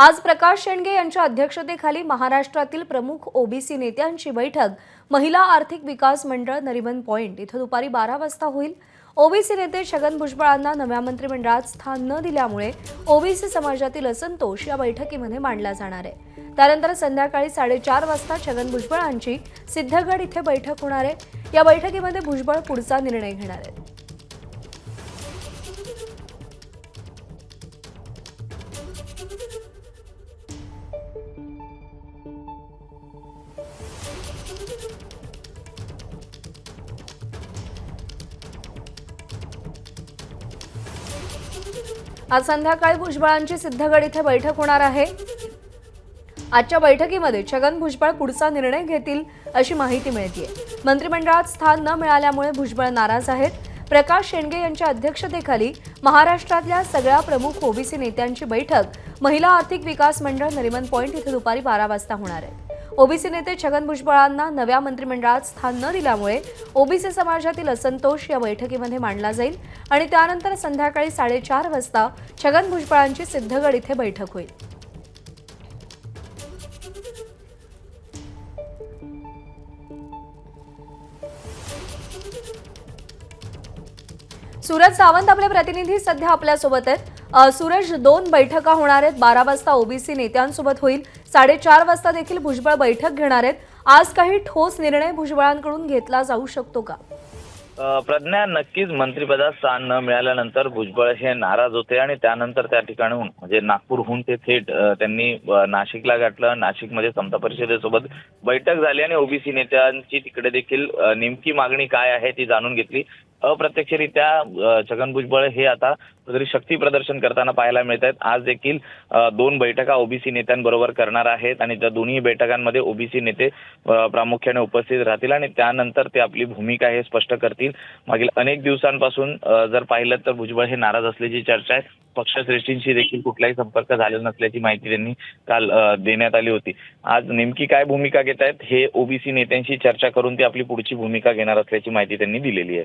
आज प्रकाश शेंडगे यांच्या अध्यक्षतेखाली महाराष्ट्रातील प्रमुख ओबीसी नेत्यांची बैठक. महिला आर्थिक विकास मंडळ नरिमन पॉइंट. इथं दुपारी बारा वाजता होईल. ओबीसी नेते छगन भुजबळांना नव्या मंत्रिमंडळात स्थान न दिल्यामुळे ओबीसी समाजातील असंतोष या बैठकीमध्ये मांडला जाणार आहे. त्यानंतर संध्याकाळी साडेचार वाजता छगन भुजबळांची सिद्धगड इथे बैठक होणार आहे. या बैठकीमध्ये भुजबळ पुढचा निर्णय घेणार आहेत. आज संध्याकाळी भुजबळांची सिद्धगड इथे बैठक होणार आहे. आजच्या बैठकीमध्ये छगन भुजबळ पुढचा निर्णय घेतील अशी माहिती मिळतीये. मंत्रिमंडळात स्थान न मिळाल्यामुळे भुजबळ नाराज आहेत. प्रकाश शेंडगे यांच्या अध्यक्षतेखाली महाराष्ट्रातल्या सगळ्या प्रमुख ओबीसी नेत्यांची बैठक. महिला आर्थिक विकास मंडळ नरिमन पॉइंट इथे दुपारी बारा वाजता होणार आहे. ओबीसी नेते छगन भुजबळांना नव्या मंत्रिमंडळात स्थान न दिल्यामुळे ओबीसी समाजातील असंतोष या बैठकीमध्ये मांडला जाईल आणि त्यानंतर संध्याकाळी साडेचार वाजता छगन भुजबळांची सिद्धगड इथे बैठक होईल. सूरज सावंत आपले प्रतिनिधी सध्या आपल्यासोबत आहेत. सुरेश दोन बैठका होणार आहेत. बारा वाजता ओबीसी नेत्यांसोबत होईल. साडेचार वाजता देखील भुजबळ बैठक घेणार आहेत. आज काही ठोस निर्णय भुजबळांकडून घेतला जाऊ शकतो का? प्रज्ञा नक्कीच मंत्रिपदात स्थान न मिळाल्यानंतर भुजबळ हे नाराज होते आणि त्यानंतर त्या ठिकाणून म्हणजे नागपूरहून ते थेट त्यांनी नाशिकला गाठलं. नाशिकमध्ये समता परिषदेसोबत बैठक झाली आणि ओबीसी नेत्यांची तिकडे देखील नेमकी मागणी काय आहे ती जाणून घेतली. अप्रत्यक्षरित्या छगन भुजबळ हे आता कुठेतरी शक्ती प्रदर्शन करताना पाहायला मिळत आहेत आज देखील दोन बैठका ओबीसी नेत्यांबरोबर करणार आहेत आणि त्या दोन्ही बैठकांमध्ये ओबीसी नेते प्रामुख्याने उपस्थित राहतील आणि त्यानंतर ते आपली भूमिका हे स्पष्ट करतील. मागील अनेक दिवसांपासून जर पाहिलं तर भुजबळ हे नाराज असल्याची चर्चा आहे. पक्षश्रेष्ठींशी देखील कुठलाही संपर्क झालेला नसल्याची माहिती त्यांनी काल देण्यात आली होती. आज नेमकी काय भूमिका घेत आहेत हे ओबीसी नेत्यांशी चर्चा करून ते आपली पुढची भूमिका घेणार असल्याची माहिती त्यांनी दिलेली आहे.